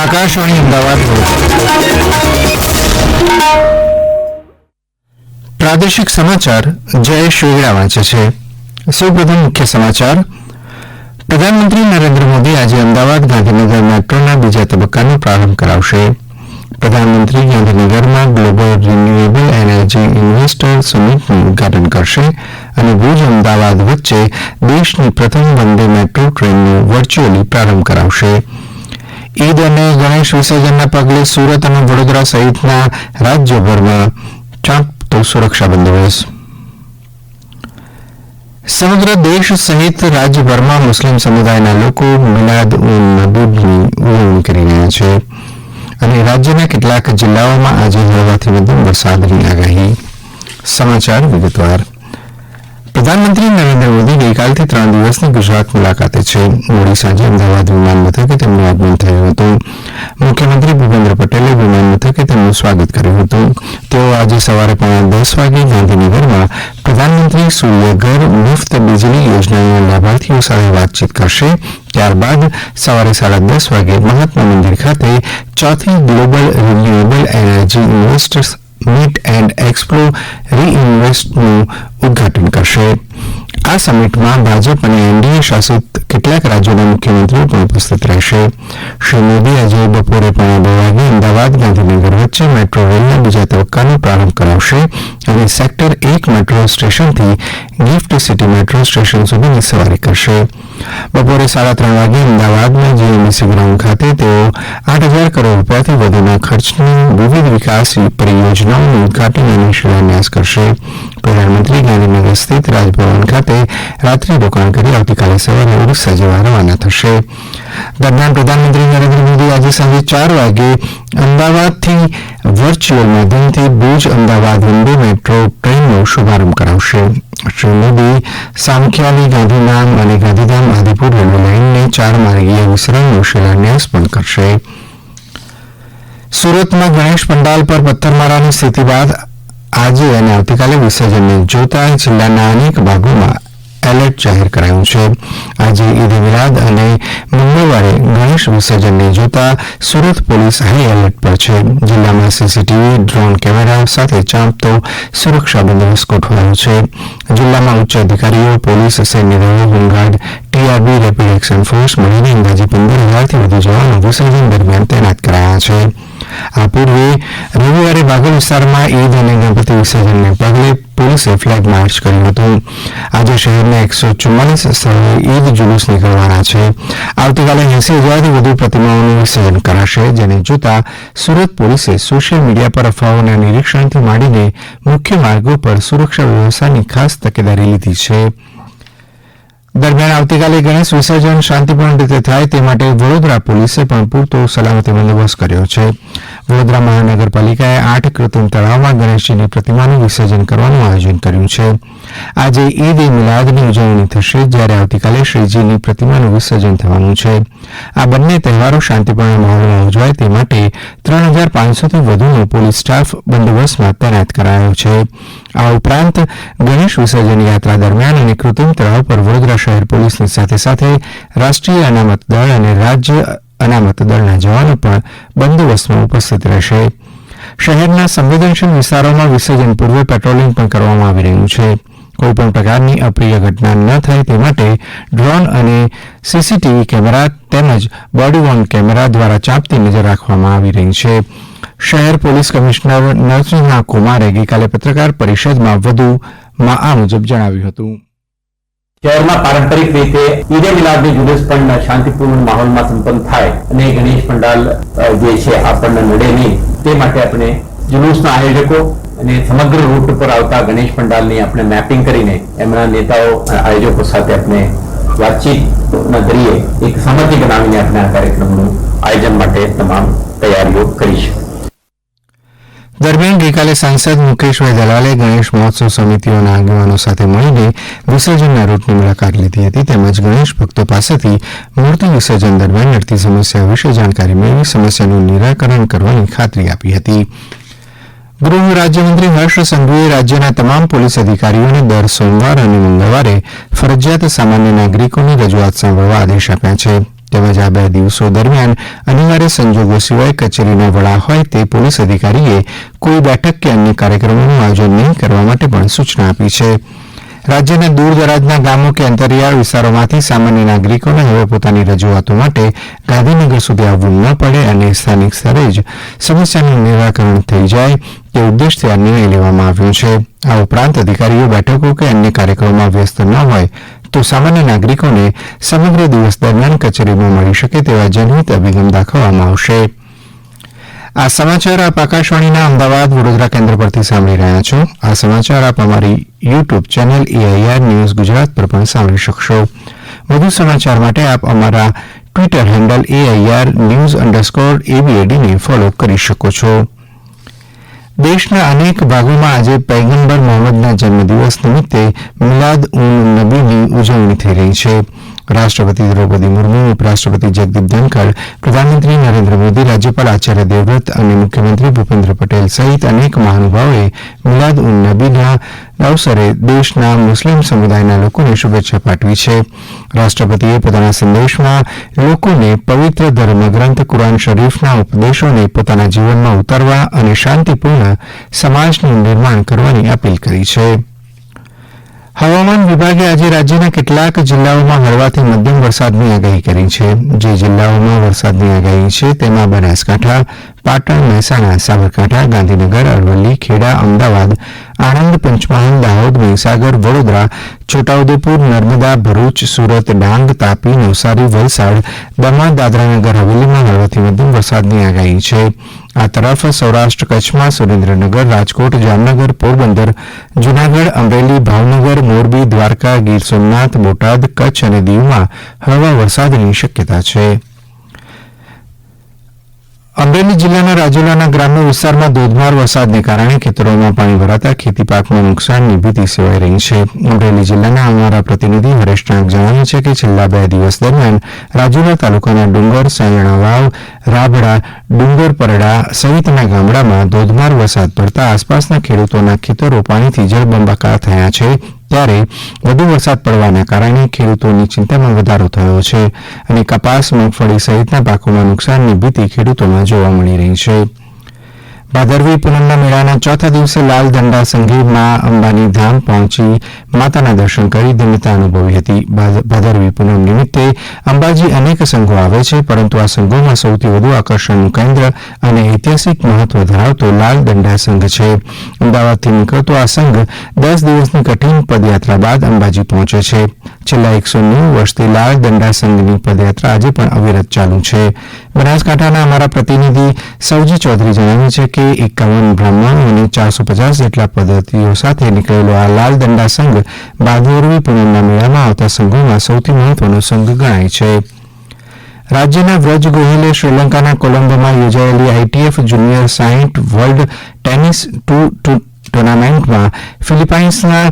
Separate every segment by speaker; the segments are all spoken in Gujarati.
Speaker 1: આકાશવાણી અમદાવાદ પ્રાદેશિક સમાચાર જય શોયરા વાંચે છે સૌપ્રથમ મુખ્ય સમાચાર પ્રધાનમંત્રી નરેન્દ્ર મોદી આજે અમદાવાદ ગાંધીનગર મેટ્રોના બીજા તબક્કાનો પ્રારંભ કરાવશે પ્રધાનમંત્રી ગાંધીનગરમાં ગ્લોબલ રિન્યુએબલ એનર્જી ઇન્વેસ્ટર સમિટનું ઉદઘાટન કરશે અને ભુજ અમદાવાદ વચ્ચે દેશની પ્રથમ વંદે મેટ્રો ટ્રેનનો વર્ચ્યુઅલી પ્રારંભ કરાવશે ઈદ અને ગણેશ વિસર્જનના પગલે સુરત અને વડોદરા સહિતના રાજ્યભરમાં ચાંપતો સુરક્ષા બંદોબસ્ત સમગ્ર દેશ સહિત રાજ્યભરમાં મુસ્લિમ સમુદાયના લોકો મિલાદ ઉન નબીની ઉજવણી કરી રહ્યા છિં અને રાજ્યના કેટલાક જિલ્લાઓમાં આજે હળવાથી મધ્યમ વરસાદની આગાહી પ્રધાનમંત્રી નરેન્દ્ર મોદી ગઈકાલથી ત્રણ દિવસની ગુજરાત મુલાકાતે છે મોડી સાંજે અમદાવાદ વિમાન મથકે તેમનું આગમન થયું હતું મુખ્યમંત્રી ભૂપેન્દ્ર પટેલે વિમાન મથકે તેમનું સ્વાગત કર્યું હતું તેઓ આજે સવારે પોણા દસ વાગે ગાંધીનગરમાં પ્રધાનમંત્રી સૂર્યઘર મુફત વીજળી યોજનાના લાભાર્થીઓ સાથે વાતચીત કરશે ત્યારબાદ સવારે સાડા દસ વાગે મહાત્મા મંદિર ખાતે ચોથી global renewable energy investors meet and એક્સપ્લો રીઇન્વેસ્ટનું ઉદઘાટન કરશે આ સમિટમાં ભાજપ અને એનડીએ શાસિત કેટલાક રાજ્યોના મુખ્યમંત્રીઓ પણ ઉપસ્થિત રહેશે શ્રી મોદી આજે બપોરે પોણા બે વાગે અમદાવાદ ગાંધીનગર વચ્ચે મેટ્રો રેલના બીજા તબક્કાનો પ્રારંભ કરાવશે અને સેક્ટર એક મેટ્રો સ્ટેશનથી ગિફ્ટ સિટી મેટ્રો સ્ટેશન સુધીની સવારી કરશે બપોરે સાડા ત્રણ વાગે અમદાવાદના જીએમડીસી ગ્રાઉન્ડ ખાતે તેઓ આઠ હજાર કરોડ રૂપિયાથી વધુના ખર્ચની વિવિધ વિકાસ પરિયોજનાઓનું ઉદઘાટન અને શિલાન્યાસ કરશે પ્રધાનમંત્રી ગાંધીનગર સ્થિત રાજભવન ખાતે રાત્રિ રોકાણ કરી આવતીકાલે સવારે ઓડિશા જવા રવાના થશે દરમિયાન પ્રધાનમંત્રી નરેન્દ્ર મોદી આજે સાંજે ચાર વાગે અમદાવાદથી વર્ચ્યુઅલ માધ્યમથી ભુજ અમદાવાદ વંદે મેટ્રો ટ્રેનનો શુભારંભ કરાવશે શ્રી મોદી સામખિયાળી ગાંધીધામ અને ગાંધીધામ આદિપુર રેલવે લાઇનને ચાર માર્ગીય વિસ્તરણનો શિલાન્યાસ પણ કરશે સુરતમાં ગણેશ પંડાલ પર પથ્થરમારાની સ્થિતિ બાદ આજે અને આવતીકાલે વિસર્જનને જોતા જિલ્લાના અનેક ભાગોમાં એલર્ટ જાહેર કરાયું છે આજે ઇદ મિલાદ અને મંગળવારે ગણેશ વિસર્જનને જોતા સુરત પોલીસ હાઈ એલર્ટ પર છે જિલ્લામાં સીસીટીવી ડ્રોન કેમેરા સાથે ચાંપતો સુરક્ષા બંદોબસ્ત ગોઠવાયો છે જિલ્લામાં ઉચ્ચ અધિકારીઓ પોલીસ સૈન્ય દળો home guard TRB rapid action force મળીને અંદાજે પંદર હજારથી વધુ જવાનો વિસર્જન દરમિયાન તૈનાત કરાયા છે આ પૂર્વે રવિવારે વાગડ વિસ્તારમાં ઈદ અને ગણપતિ વિસર્જનને પગલે પોલીસે ફ્લેગ માર્ચ કર્યું હતું આજે શહેરના એકસો ચુમ્માલીસ સ્થળોએ ઈદ જુલુસ નીકળવાના છે આવતીકાલે એંસી હજારથી વધુ પ્રતિમાઓનું વિસર્જન કરાશે જેને જોતા સુરત પોલીસે સોશિયલ મીડિયા પર અફવાઓના નિરીક્ષણથી માંડીને મુખ્ય માર્ગો પર સુરક્ષા વ્યવસ્થાની ખાસ તકેદારી લીધી છિ દરમિયાન આવતીકાલે ગણેશ વિસર્જન શાંતિપૂર્ણ રીતે થાય તે માટે વડોદરા પોલીસે પણ પૂરતો સલામતી બંદોબસ્ત કર્યો છે વડોદરા મહાનગરપાલિકાએ આઠ કૃત્રિમ તળાવમાં ગણેશજીની પ્રતિમાનું વિસર્જન કરવાનું આયોજન કર્યું છે આજે ઈદ એ મિલાદની ઉજવણી થશે જ્યારે આવતીકાલે શ્રીજીની પ્રતિમાનું વિસર્જન થવાનું છે આ બંને તહેવારો શાંતિપૂર્ણ માહોલમાં ઉજવાય તે માટે ત્રણ હજાર પાંચસોથી વધુનો પોલીસ સ્ટાફ બંદોબસ્તમાં તૈનાત કરાયો છે આ ઉપરાંત ગણેશ વિસર્જન યાત્રા દરમિયાન અને કૃત્રિમ તળાવ પર વડોદરા શહેર પોલીસની સાથે સાથે રાષ્ટ્રીય અનામત દળ અને રાજ્ય અનામત દળના જવાનો પણ બંદોબસ્તમાં ઉપસ્થિત રહેશે શહેરના સંવેદનશીલ વિસ્તારોમાં વિસર્જન પૂર્વે પેટ્રોલિંગ પણ કરવામાં આવી રહ્યું છે કોઈપણ પ્રકારની અપ્રિય ઘટના ન થાય તે માટે ડ્રોન અને સીસીટીવી કેમેરા તેમજ બોડી વોર્ન કેમેરા દ્વારા ચાંપતી નજર રાખવામાં આવી રહી છે શહેર પોલીસ કમિશનર નરસિંહા કુમારે ગઇકાલે પત્રકાર પરિષદમાં વધુમાં આ મુજબ જણાવ્યું હતું શહેરમાં પારંપરિક રીતે ઈદે મિલાદની જુલુસ પણ શાંતિપૂર્ણ માહોલમાં સંપન્ન થાય અને ગણેશ પંડાલ જે છે આપણને નડે નહીં તે માટે આપણે જુલુસના આયોજકો અને સમગ્ર રૂટ ઉપર આવતા ગણેશ પંડાલની આપણે મેપિંગ કરીને એમના નેતાઓ આયોજકો સાથે આપણે વાતચીત જરીએ એક સમજની બનાવીને આપણે આ કાર્યક્રમનું આયોજન માટે તમામ તૈયારીઓ કરીશું દરમિયાન ગઇકાલે સાંસદ મુકેશભાઇ દલાલે ગણેશ મહોત્સવ સમિતિઓના આગેવાનો સાથે મળીને વિસર્જનના રૂટની મુલાકાત લીધી હતી તેમજ ગણેશ ભક્તો પાસેથી મૂર્તિ વિસર્જન દરમિયાન નડતી સમસ્યા વિશે જાણકારી મેળવી સમસ્યાનું નિરાકરણ કરવાની ખાતરી આપી હતી ગૃહ રાજ્યમંત્રી હર્ષ સંઘવીએ રાજ્યના તમામ પોલીસ અધિકારીઓને દર સોમવાર અને મંગળવારે ફરજિયાત સામાન્ય નાગરિકોની રજૂઆત સાંભળવા આદેશ આપ્યા છિં તેમજ આ બે દિવસો દરમિયાન અનિવાર્ય સંજોગો સિવાય કચેરીના વડા હોય તે પોલીસ અધિકારીએ કોઇ બેઠક કે અન્ય કાર્યક્રમોનું આયોજન નહીં કરવા માટે પણ સૂચના આપી છે રાજ્યના દૂરદરાજના ગામો કે અંતરિયાળ વિસ્તારોમાંથી સામાન્ય નાગરિકોને હવે પોતાની રજૂઆતો માટે ગાંધીનગર સુધી આવવું ન પડે અને સ્થાનિક સ્તરે જ સમસ્યાનું નિરાકરણ થઈ જાય તે ઉદ્દેશથી આ નિર્ણય લેવામાં આવ્યો છે આ ઉપરાંત અધિકારીઓ બેઠકો કે અન્ય કાર્યક્રમોમાં વ્યસ્ત ન હોય તો સામાન્ય નાગરિકોને સમગ્ર દિવસ દરમિયાન કચેરીમાં મળી શકે તેવા જનહિત અભિગમ દાખવવામાં આવશે આ સમાચાર આપ આકાશવાણીના અમદાવાદ વડોદરા કેન્દ્ર પરથી સાંભળી રહ્યા છો આ સમાચાર આપ અમારી YouTube channel AIR news Gujarat પર પણ સાંભળી શકશો વધુ સમાચાર માટે આપ અમારા Twitter handle AIR news underscore એબીએડીને ફોલો કરી શકો છો દેશના અનેક ભાગોમાં આજે પયગંબર મોહમ્મદના જન્મદિવસ નિમિત્તે મિલાદ ઉન નબીની ઉજવણી થઈ રહી છિ રાષ્ટ્રપતિ દ્રૌપદી મુર્મુ ઉપરાષ્ટ્રપતિ જગદીપ ધનકર પ્રધાનમંત્રી નરેન્દ્ર મોદી રાજ્યપાલ આચાર્ય દેવવ્રત અને મુખ્યમંત્રી ભૂપેન્દ્ર પટેલ સહિત અનેક મહાનુભાવોએ મિલાદ ઉન નબીના અવસરે દેશના મુસ્લિમ સમુદાયના લોકોને શુભેચ્છા પાઠવી છે રાષ્ટ્રપતિએ પોતાના સંદેશમાં લોકોને પવિત્ર ધર્મગ્રંથ કુરાન શરીફના ઉપદેશોને પોતાના જીવનમાં ઉતારવા અને શાંતિપૂર્ણ સમાજનું નિર્માણ કરવાની અપીલ કરી છે હવામાન વિભાગે આજે રાજ્યના કેટલાક જિલ્લાઓમાં હળવાથી મધ્યમ વરસાદની આગાહી કરી છે જે જિલ્લાઓમાં વરસાદની આગાહી છે તેમાં બનાસકાંઠા પાટણ મહેસાણા સાબરકાંઠા ગાંધીનગર અરવલ્લી ખેડા અમદાવાદ આણંદ પંચમહાલ દાહોદ મહીસાગર વડોદરા છોટાઉદેપુર નર્મદા ભરૂચ સુરત ડાંગ તાપી નવસારી વલસાડ દમણ દાદરાનગર હવેલીમાં હળવાથી મધ્યમ વરસાદની આગાહી છે આ તરફ સૌરાષ્ટ્ર કચ્છમાં સુરેન્દ્રનગર રાજકોટ જામનગર પોરબંદર જૂનાગઢ અમરેલી ભાવનગર મોરબી દ્વારકા ગીર સોમનાથ બોટાદ કચ્છ અને દીવમાં હળવા વરસાદની શક્યતા છિ અમરેલી જિલ્લાના રાજુલાના ગ્રામ્ય વિસ્તારમાં ધોધમાર વરસાદને કારણે ખેતરોમાં પાણી ભરાતા ખેતી પાકને નુકસાનની ભીતિ સેવાઈ રહી છે અમરેલી જિલ્લાના અમારા પ્રતિનિધિ હરેશ નાગ જણાવે છે કે છેલ્લા બે દિવસ દરમિયાન રાજુલા તાલુકાના ડુંગર સાયણા વાવ રાભડા ડુંગર પરડા સહિતના ગામડામાં ધોધમાર વરસાદ પડતા આસપાસના ખેડૂતોના ખેતરો પાણીથી જળબંબાકાર થયા છે ત્યારે વધુ વરસાદ પડવાના કારણે ખેડૂતોની ચિંતામાં વધારો થયો છે અને કપાસ મગફળી સહિતના પાકોમાં નુકસાનની ભીતિ ખેડૂતોમાં જોવા મળી રહી છે ભાદરવી પૂનમના મેળાના ચોથા દિવસે લાલ દંડા સંઘે મા અંબાની ધામ પહોંચી માતાના દર્શન કરી ધન્યતા અનુભવી હતી ભાદરવી પૂનમ નિમિત્તે અંબાજી અનેક સંઘો આવે છે પરંતુ આ સંઘોમાં સૌથી વધુ આકર્ષણનું કેન્દ્ર અને ઐતિહાસિક મહત્વ ધરાવતો લાલ દંડા સંઘ છે અમદાવાદથી નીકળતો આ સંઘ દસ દિવસની કઠિન પદયાત્રા બાદ અંબાજી પહોંચે છે છેલ્લા એકસો નેવું વર્ષથી લાલ દંડા સંઘની પદયાત્રા આજે પણ અવિરત ચાલુ છે બનાસકાંઠાના અમારા પ્રતિનિધિ સવજી ચૌધરી જણાવે છે કે એકાવન બ્રાહ્મણો અને ચારસો પચાસ જેટલા પદયાત્રીઓ સાથે નીકળેલો આ લાલ દંડા સંઘ ભાદરવી પૂનમના મેળામાં આવતા સંઘોમાં સૌથી મહત્વનો સંઘ ગણાય છે રાજ્યના વ્રજ ગોહિલે શ્રીલંકાના કોલંબોમાં યોજાયેલી આઈટીએફ જુનિયર સાઇન્ટ વર્લ્ડ ટેનિસ ટુ ટુર્નામેન્ટમાં ફિલિપાઇન્સના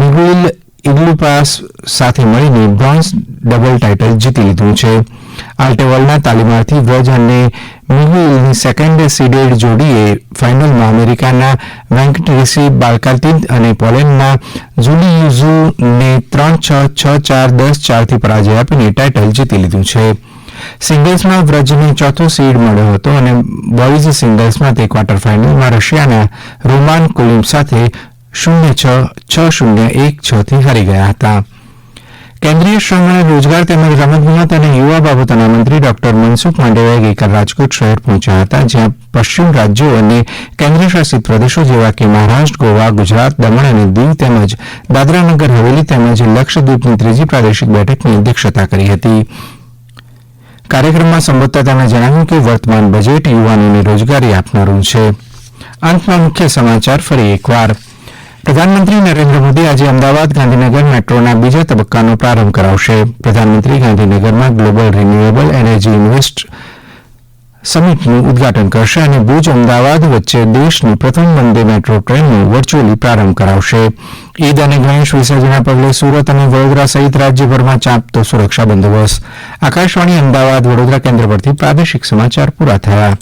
Speaker 1: મિગુઇલ ઇગ્લુપાસ સાથે મળીને બ્રોન્ઝ ડબલ ટાઇટલ જીતી લીધું છે આલ્ટેવલના તાલીમાર્થી વ્રજ અને મિહુલની સેકન્ડ સીડેડ જોડીએ ફાઇનલમાં અમેરિકાના વેંકટ વેંકટરિસી બાલકાતીત અને પોલેન્ડના ઝુલિયુઝુને ત્રણ છ છ ચાર દસ ચારથી પરાજય આપીને ટાઇટલ જીતી લીધું છે સિંગલ્સમાં વ્રજને ચોથો સીડ મળ્યો હતો અને બોઇઝ સિંગલ્સમાં તે ક્વાર્ટર ફાઇનલમાં રશિયાના રોમાન કુલિમ સાથે શૂન્ય છ છ શૂન્ય એક છથી હારી ગયા હતા કેન્દ્રીય શ્રમ અને રોજગાર તેમજ રમતગમત અને યુવા બાબતોના મંત્રી ડોક્ટર મનસુખ માંડવિયા ગઇકાલ રાજકોટ શહેર પહોંચ્યા હતા જ્યાં પશ્ચિમ રાજ્યો અને કેન્દ્રશાસિત પ્રદેશો જેવા કે મહારાષ્ટ્ર ગોવા ગુજરાત દમણ અને દીવ તેમજ દાદરાનગર હવેલી તેમજ લક્ષદ્વીપની ત્રીજી પ્રાદેશિક બેઠકની અધ્યક્ષતા કરી હતી કાર્યક્રમમાં સંબોધતા તેમણે જણાવ્યું કે વર્તમાન બજેટ યુવાનોને રોજગારી આપનારું છે અંતમાં મુખ્ય સમાચાર ફરી એકવાર વાર પ્રધાનમંત્રી નરેન્દ્ર મોદી આજે અમદાવાદ ગાંધીનગર મેટ્રોના બીજા તબક્કાનો પ્રારંભ કરાવશે પ્રધાનમંત્રી ગાંધીનગરમાં ગ્લોબલ રિન્યુએબલ એનર્જી ઇન્વેસ્ટ સમિટનું ઉદઘાટન કરશે અને ભુજ અમદાવાદ વચ્ચે દેશની પ્રથમ વંદે મેટ્રો ટ્રેનનો વર્ચ્યુઅલી પ્રારંભ કરાવશે ઈદ અને ગણેશ વિસર્જનના પગલે સુરત અને વડોદરા સહિત રાજ્યભરમાં ચાંપતો સુરક્ષા બંદોબસ્ત આકાશવાણી અમદાવાદ વડોદરા કેન્દ્ર પરથી પ્રાદેશિક સમાચાર પૂરા થયા